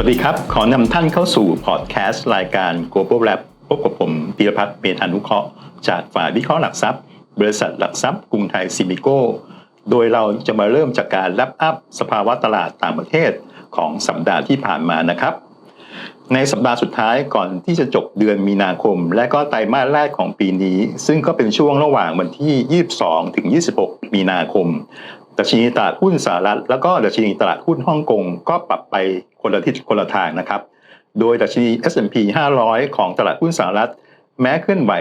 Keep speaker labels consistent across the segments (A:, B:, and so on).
A: วัสดีครับ ขอนำท่านเข้าสู่พอดแคสต์รายการ Global Lab พบกับผมปีรพัฒน์เมธานุเคราะห์จากฝ่ายวิเคราะห์หลักทรัพย์ บริษัทหลักทรัพย์กรุงไทยซิมิโก้ โดยเราจะมาเริ่มจากการรับอัพสภาวะตลาดต่างประเทศของสัปดาห์ที่ผ่านมานะครับ ในสัปดาห์สุดท้ายก่อนที่จะจบเดือนมีนาคม และก็ไตรมาสแรกของปีนี้ ซึ่งก็เป็นช่วงระหว่างวันที่ 22 ถึง 26 มีนาคม ดัชนีตลาดหุ้นสหรัฐแล้วก็ดัชนีตลาดหุ้นฮ่องกงก็ปรับไปคนละทิศคนละทางนะครับ โดยดัชนี S&P 500 ของตลาดหุ้นสหรัฐ แม้เคลื่อนไหว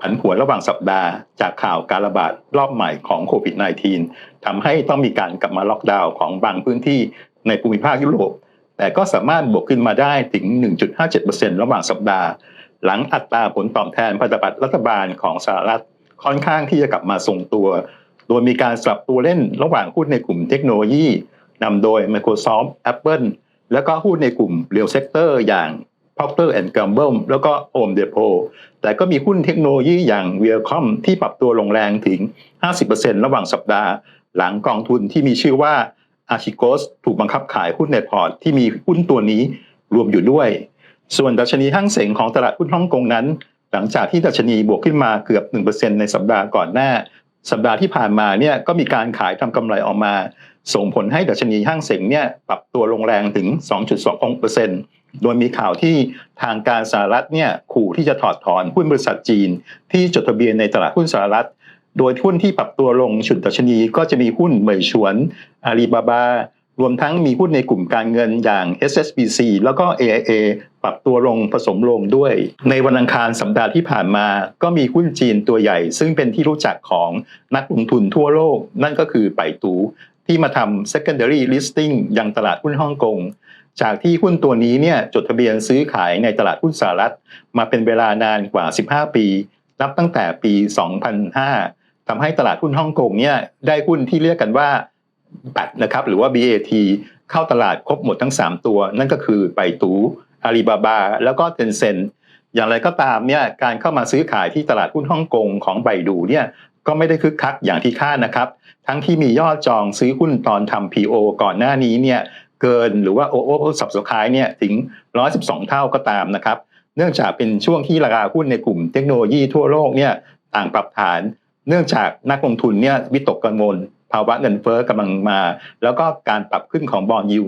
A: ผันผวนระหว่างสัปดาห์จากข่าวการระบาดรอบใหม่ของโควิด -19 ทำให้ต้องมีการกลับมาล็อกดาวน์ของบางพื้นที่ในภูมิภาคยุโรป แต่ก็สามารถบวกขึ้นมาได้ถึง 1.57%ระหว่างสัปดาห์ หลังอัตราผลตอบแทนพันธบัตรรัฐบาลของสหรัฐค่อนข้างที่จะกลับมาทรงตัว โดยมีการสลับตัวเล่นระหว่างหุ้นในกลุ่มเทคโนโลยีนำโดย Microsoft Apple แล้วก็หุ้นในกลุ่ม Real Sector อร์อย่าง Procter Gamble แล้วก็ Home Depot แต่ก็มีหุ้นเทคโนโลยีอย่าง Viacom ที่ปรับตัวลงแรงถึง 50%ระหว่างสัปดาห์ หลังกองทุนที่มีชื่อว่า Archegos ถูกบังคับขายหุ้นในพอร์ตที่มีหุ้นตัวนี้รวมอยู่ด้วย ส่วนดัชนีห้างเสงของตลาดหุ้นฮ่องกงนั้น หลังจากที่ดัชนีบวกขึ้นมาเกือบ 1%ในสัปดาห์ก่อนหน้า สัปดาห์ที่ผ่านมาเนี่ยก็มีการขายทำกำไรออกมา ส่งผลให้ดัชนีห้างเสงเนี่ยปรับตัวลงแรงถึง 2.2%โดยมีข่าวที่ทางการสหรัฐเนี่ยขู่ที่จะถอดถอนหุ้นบริษัทจีน ที่จดทะเบียนในตลาดหุ้นสหรัฐ โดยหุ้นที่ปรับตัวลงฉุดดัชนีก็จะมีหุ้นเหมยชวนอาลีบาบา รวมทั้งมีหุ้นในกลุ่มการเงินอย่าง SSBC แล้วก็ AIA ปรับตัวลงผสมลงด้วย ในวันอังคารสัปดาห์ที่ผ่านมา ก็มีหุ้นจีนตัวใหญ่ ซึ่งเป็นที่รู้จักของนักลงทุนทั่วโลก นั่นก็คือไปตูที่มาทำ secondary listing ยังตลาดหุ้นฮ่องกง จากที่หุ้นตัวนี้เนี่ยจดทะเบียนซื้อขายในตลาดหุ้นสหรัฐ มาเป็นเวลานานกว่า 15 ปี นับตั้งแต่ปี 2005ทำให้ตลาดหุ้นฮ่องกงเนี่ยได้หุ้นที่เรียกกันว่า บัตนะครับหรือว่า BAT เข้าตลาดครบหมดทั้ง 3 ตัว นั่นก็คือไปตูอาลีบาบา แล้วก็เทนเซ็นอย่างไรก็ตามเนี่ยการเข้ามาซื้อขายที่ตลาดหุ้นฮ่องกงของไบดูเนี่ยก็ไม่ได้คึกคักอย่างที่คาดนะครับ ทั้งที่มียอดจองซื้อหุ้นตอนทำ PO ก่อนหน้านี้เนี่ยเกินหรือว่าโอโอสับสกายเนี่ยถึง 112 เท่าก็ตามนะครับ เนื่องจากเป็นช่วงที่ราคาหุ้นในกลุ่มเทคโนโลยีทั่วโลกเนี่ยต่างปรับฐาน เนื่องจากนักลงทุนเนี่ยวิตกกังวล ภาวะเงินเฟ้อกำลังมา แล้วก็การปรับขึ้นของบอลยู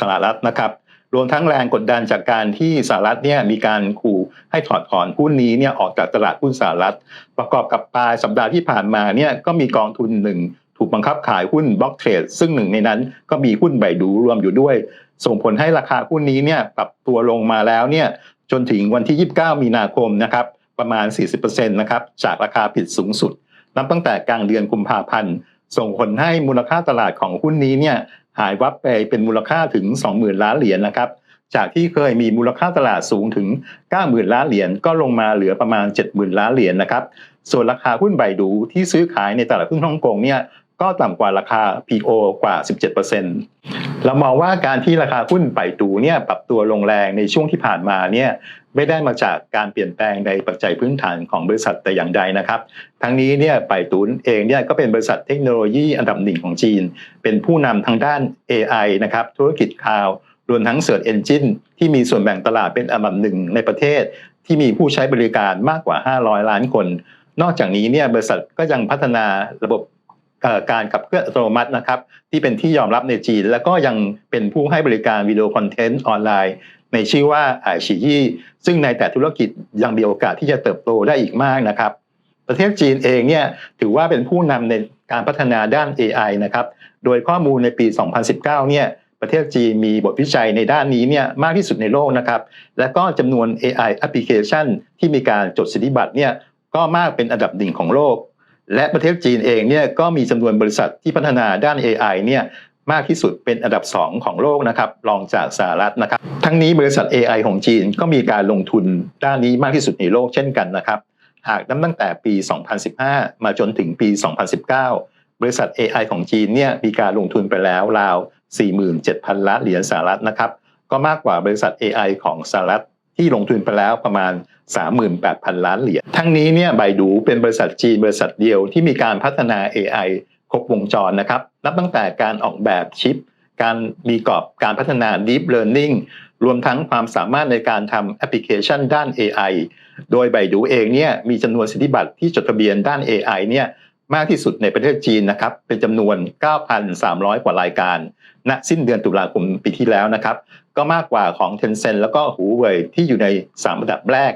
A: สหรัฐนะครับ รวมทั้งแรงกดดันจากการที่สหรัฐเนี่ยมีการขู่ให้ถอดถอนหุ้นนี้เนี่ยออกจากตลาดหุ้นสหรัฐ ประกอบกับปลายสัปดาห์ที่ผ่านมาเนี่ยก็มีกองทุนหนึ่งถูกบังคับขายหุ้นบล็อกเทรดซึ่งหนึ่งในนั้นก็มีหุ้นใบดูรวมอยู่ด้วย ส่งผลให้ราคาหุ้นนี้เนี่ยปรับตัวลงมาแล้วเนี่ยจนถึงวันที่ 29 มีนาคมนะครับประมาณ 40%นะครับจากราคาผิดสูงสุด นับตั้งแต่กลางเดือนกุมภาพันธ์ ส่งผลให้มูลค่าตลาดของหุ้นนี้เนี่ยหายวับไปเป็นมูลค่าถึง 20,000 ล้านเหรียญนะครับ จากที่เคยมีมูลค่าตลาดสูงถึง 90,000 ล้านเหรียญก็ลงมาเหลือประมาณ 70,000 ล้านเหรียญนะครับ ส่วนราคาหุ้นใบดูที่ซื้อขายในตลาดหุ้นฮ่องกงเนี่ย ก็ต่ำกว่าราคา PO กว่า 17%เรามองว่าการที่ราคาหุ้นไปดูเนี่ยปรับตัวลงแรงในช่วงที่ผ่านมาเนี่ยไม่ได้มาจากการเปลี่ยนแปลงในปัจจัยพื้นฐานของบริษัทแต่อย่างใดนะครับ ทั้งนี้เนี่ยไปตูนเองเนี่ยก็เป็นบริษัทเทคโนโลยีอันดับหนึ่งของจีน เป็นผู้นำทางด้าน AI นะครับธุรกิจคลาวรวมทั้ง Search Engine ที่มีส่วนแบ่งตลาดเป็นอันดับหนึ่งในประเทศ ที่มีผู้ใช้บริการมากกว่า 500 ล้านคน นอกจากนี้เนี่ยบริษัทก็ยังพัฒนาระบบ การขับเคลื่อนอัตโนมัตินะครับที่เป็นที่ยอมรับในจีน แล้วก็ยังเป็นผู้ให้บริการวิดีโอคอนเทนต์ออนไลน์ ในชื่อว่าไอชียี่ซึ่งในแต่ธุรกิจยังมีโอกาสที่จะเติบโตได้อีกมากนะครับ ประเทศจีนเองเนี่ยถือว่าเป็นผู้นำในการพัฒนาด้าน AI นะครับโดยข้อมูลในปี 2019 เนี่ยประเทศจีนมีบทวิจัยในด้านนี้เนี่ยมากที่สุดในโลกนะครับ และก็จำนวน AI แอปพลิเคชันที่มีการจดสิทธิบัตรเนี่ยก็มากเป็นอันดับหนึ่งของโลก และประเทศจีนเองเนี่ยก็มีจำนวนบริษัทที่พัฒนาด้าน AI เนี่ยมากที่สุดเป็นอันดับ 2 ของโลกนะครับรองจากสหรัฐนะครับ ทั้งนี้บริษัท AI ของจีนก็มีการลงทุนด้านนี้มากที่สุดในโลกเช่นกันนะครับ หากนับตั้งแต่ปี 2015 มาจนถึงปี 2019 บริษัท AI ของจีนเนี่ยมีการลงทุนไปแล้วราว 47,000 ล้านเหรียญสหรัฐนะครับ ก็มากกว่าบริษัท AI ของสหรัฐ ที่ลงทุนไปแล้วประมาณ 38,000 ล้านเหรียญทั้งนี้เนี่ยไบดูเป็นบริษัทจีนบริษัทเดียวที่มีการพัฒนา AI ครบวงจรนะครับนับตั้งแต่การออกแบบชิป การมีกรอบการพัฒนา Deep Learning รวมทั้งความสามารถในการทำแอปพลิเคชันด้าน AI โดยไบดูเองเนี่ยมีจำนวนสิทธิบัตรที่จดทะเบียนด้าน AI เนี่ย มากที่สุดในประเทศจีนนะครับเป็นจำนวน 9,300 กว่ารายการ ณ สิ้นเดือนตุลาคมปีที่แล้วนะครับก็มากกว่าของ Tencent แล้วก็หูเว่ยที่อยู่ใน 3 ระดับแรก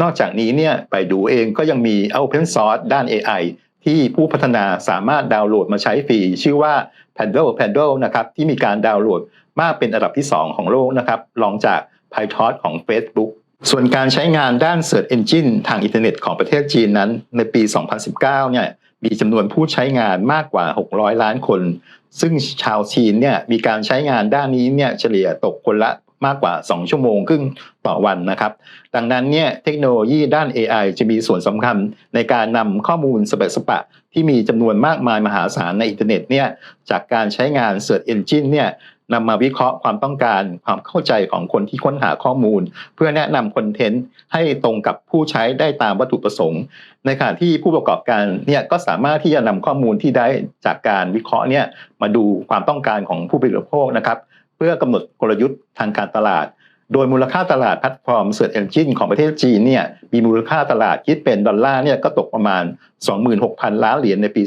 A: นอกจากนี้เนี่ยไปดูเองก็ยังมี Open Source ด้าน AI ที่ผู้พัฒนาสามารถดาวน์โหลดมาใช้ฟรี ชื่อว่า Paddle Paddle นะครับที่มีการดาวน์โหลดมากเป็นอันดับที่ 2 ของโลกนะครับรองจาก PyTorch ของ Facebook ส่วนการใช้งานด้าน Search Engine ทางอินเทอร์เน็ตของประเทศจีนนั้น ในปี 2019 เนี่ย มีจำนวนผู้ใช้งานมากกว่า 600 ล้านคน ซึ่งชาวจีนเนี่ยมีการใช้งานด้านนี้เนี่ยเฉลี่ยตกคนละมากกว่า 2 ชั่วโมงครึ่งต่อวันนะครับ ดังนั้นเนี่ยเทคโนโลยีด้าน AI จะมีส่วนสำคัญในการนำข้อมูลสเปสปะ ที่มีจำนวนมากมายมหาศาลในอินเทอร์เน็ตเนี่ยจากการใช้งาน Search Engine เนี่ย นำมาวิเคราะห์ความต้องการความเข้าใจของคนที่ค้นหาข้อมูล เพื่อแนะนำคอนเทนต์ให้ตรงกับผู้ใช้ได้ตามวัตถุประสงค์ ในขณะที่ผู้ประกอบการเนี่ยก็สามารถที่จะนำข้อมูลที่ได้จากการวิเคราะห์เนี่ยมาดูความต้องการของผู้บริโภคนะครับ เพื่อกำหนดกลยุทธ์ทางการตลาด โดยมูลค่าตลาดแพลตฟอร์ม Search Engine ของประเทศจีนเนี่ยมีมูลค่าตลาดคิดเป็นดอลลาร์เนี่ยก็ตกประมาณ 26,000 ล้านเหรียญในปี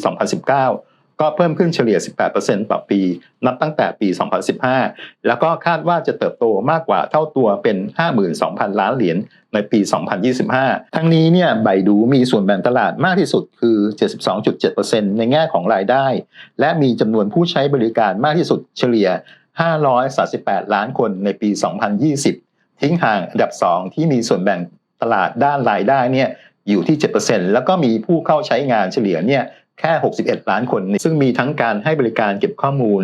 A: 2019 ก็เพิ่มขึ้นเฉลี่ย 18%ต่อปี นับตั้งแต่ปี 2015 แล้วก็คาดว่าจะเติบโตมากกว่าเท่าตัวเป็น 52,000 ล้านเหรียญในปี 2025 ทั้งนี้เนี่ยไบดูมีส่วนแบ่งตลาดมากที่สุดคือ 72.7%ในแง่ของรายได้ และมีจำนวนผู้ใช้บริการมากที่สุดเฉลี่ย 538 ล้านคนในปี 2020 ทิ้งห่างอันดับ 2 ที่มีส่วนแบ่งตลาดด้านรายได้เนี่ยอยู่ที่ 7%แล้วก็มีผู้เข้าใช้งานเฉลี่ยเนี่ย แค่ 61 ล้านคน ซึ่งมีทั้งการให้บริการเก็บข้อมูล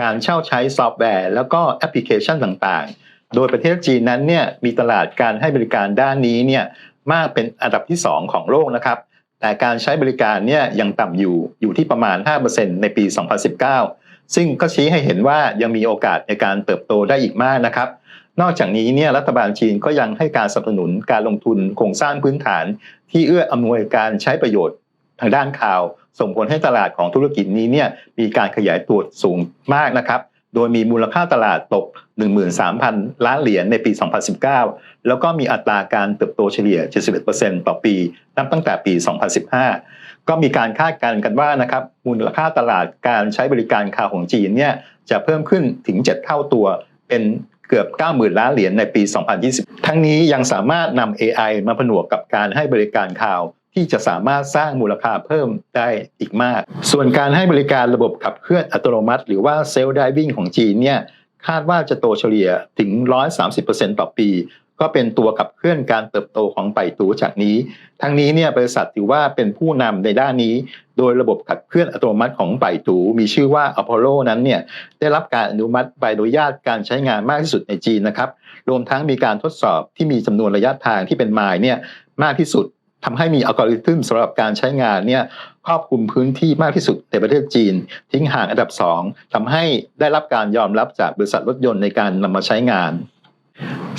A: การเช่าใช้ซอฟต์แวร์ แล้วก็แอปพลิเคชันต่างๆ โดยประเทศจีนนั้นเนี่ยมีตลาดการให้บริการด้านนี้เนี่ยมากเป็นอันดับที่ 2 ของโลกนะครับแต่การใช้บริการเนี่ยยังต่ำอยู่อยู่ที่ประมาณ 5%ในปี 2019 ซึ่งก็ชี้ให้เห็นว่ายังมีโอกาสในการเติบโตได้อีกมากนะครับ นอกจากนี้เนี่ยรัฐบาลจีนก็ยังให้การสนับสนุนการลงทุนโครงสร้างพื้นฐาน ที่เอื้ออำนวยการใช้ประโยชน์ทางด้านข่าว ส่งผลให้ตลาดของธุรกิจนี้เนี่ยมีการขยายตัวสูงมากนะครับโดยมีมูลค่าตลาดตก 13,000 ล้านเหรียญในปี 2019 แล้วก็มีอัตราการเติบโตเฉลี่ย 71%ต่อปี นับตั้งแต่ปี 2015 ก็มีการคาดการณ์กันว่านะครับ มูลค่าตลาดการใช้บริการข่าวของจีนเนี่ยจะเพิ่มขึ้นถึง 7 เท่าตัว เป็นเกือบ 90,000 ล้านเหรียญในปี 2020 ทั้งนี้ยังสามารถนำ AI มาผนวกกับการให้บริการข่าว ที่จะสามารถสร้างมูลค่าเพิ่มได้อีกมาก ส่วนการให้บริการระบบขับเคลื่อนอัตโนมัติ หรือว่าเซลล์ไดวิ่งของจีนเนี่ยคาดว่าจะโตเฉลี่ยถึง 130%ต่อปี ก็เป็นตัวขับเคลื่อนการเติบโตของไปตูจากนี้ ทั้งนี้เนี่ยบริษัทถือว่าเป็นผู้นำในด้านนี้ โดยระบบขับเคลื่อนอัตโนมัติของไปตูมีชื่อว่า Apollo นั้นเนี่ยได้รับการอนุมัติใบอนุญาตการใช้งานมากที่สุดในจีนนะครับ รวมทั้งมีการทดสอบที่มีจำนวนระยะทางที่เป็นไมล์เนี่ยมากที่สุด ทำให้มีอัลกอริทึมสำหรับการใช้งานเนี่ยครอบคลุมพื้นที่มากที่สุดในประเทศจีน ทิ้งห่างอันดับ 2ทำให้ได้รับการยอมรับจากบริษัทรถยนต์ในการนำมาใช้งาน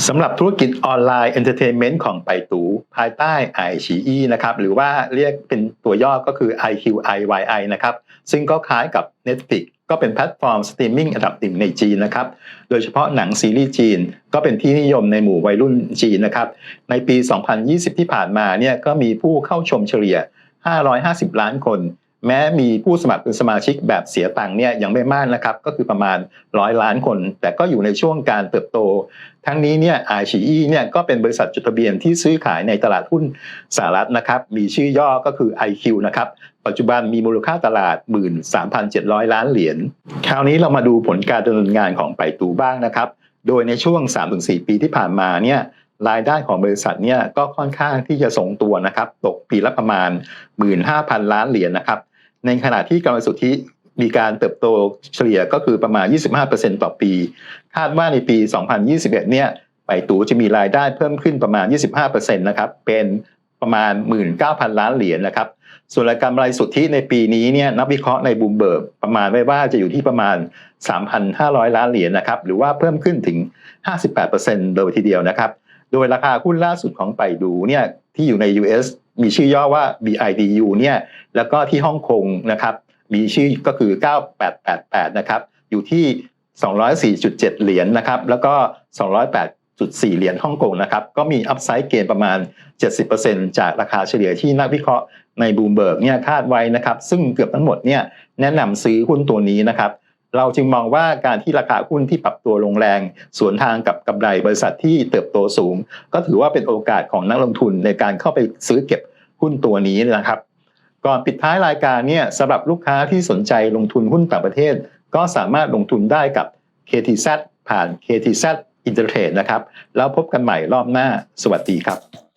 A: สำหรับธุรกิจออนไลน์เอนเตอร์เทนเมนต์ของไปตูภายใต้ i อ e นะครับ หรือว่าเรียกเป็นตัวย่อก็คือ IQIYI นะครับ ซึ่งก็คล้ายกับ Netflix ก็เป็นแพลตฟอร์มสตรีมมิ่งอันดับหนึ่งในจีนนะครับ โดยเฉพาะหนังซีรีส์จีน ก็เป็นที่นิยมในหมู่วัยรุ่นจีนนะครับ ในปี 2020 ที่ผ่านมาเนี่ยก็มีผู้เข้าชมเฉลี่ย 550 ล้านคน แม้มีผู้สมัครเป็นสมาชิกแบบเสียตังค์เนี่ยยังไม่มากนะครับก็คือประมาณ100ล้านคน แต่ก็อยู่ในช่วงการเติบโต ทั้งนี้เนี่ย i อ e เนี่ยก็เป็นบริษัทจดทะเบียนที่ซื้อขายในตลาดหุ้นสหรัฐนะครับมีชื่อย่อก็คือ IQ นะครับปัจจุบันมีมูลค่าตลาด 13,700 ล้านเหรียญคราวนี้เรามาดูผลการดำเนินงานของไปตูบ้างนะครับ โดยในช่วง 3-4 ปีที่ผ่านมาเนี่ยรายได้ของบริษัทเนี่ยก็ค่อนข้างที่จะทรงตัวนะครับ ตกปีละประมาณ 15,000 ล้านเหรียญนะครับ ในขณะที่กำไรสุทธิมีการเติบโตเฉลี่ยก็คือประมาณ 25%ต่อปี คาดว่าในปี 2021 เนี่ยไปตูจะมีรายได้เพิ่มขึ้นประมาณ 25%นะครับ เป็นประมาณ 19,000 ล้านเหรียญนะครับ ส่วนรายการกำไรสุทธิในปีนี้เนี่ยนักวิเคราะห์ในบูมเบิร์กประมาณไว้ว่าจะอยู่ที่ประมาณ 3,500 ล้านเหรียญนะครับ หรือว่าเพิ่มขึ้นถึง 58%โดยทีเดียวนะครับ โดยราคาหุ้นล่าสุดของไปดูเนี่ยที่อยู่ใน US มีชื่อย่อว่า BIDU เนี่ยแล้วก็ที่ฮ่องกงนะครับมีชื่อก็คือ 9888 นะครับอยู่ที่ 204.7 เหรียญนะครับแล้วก็ 208.4เหรียญฮ่องกงนะครับ ก็มีอัพไซด์เกนประมาณ 70%จากราคาเฉลี่ยที่นักวิเคราะห์ในบูมเบิร์กเนี่ยคาดไว้นะครับ ซึ่งเกือบทั้งหมดเนี่ยแนะนำซื้อหุ้นตัวนี้นะครับ เราจึงมองว่าการที่ราคาหุ้นที่ปรับตัวลงแรง สวนทางกับกำไรบริษัทที่เติบโตสูง ก็ถือว่าเป็นโอกาสของนักลงทุนในการเข้าไปซื้อเก็บ หุ้นตัวนี้นะครับ ก่อนปิดท้ายรายการเนี่ยสำหรับลูกค้าที่สนใจลงทุนหุ้นต่างประเทศ ก็สามารถลงทุนได้กับ KTZ ผ่าน KTZ Intertrade นะครับ แล้วพบกันใหม่รอบหน้า สวัสดีครับ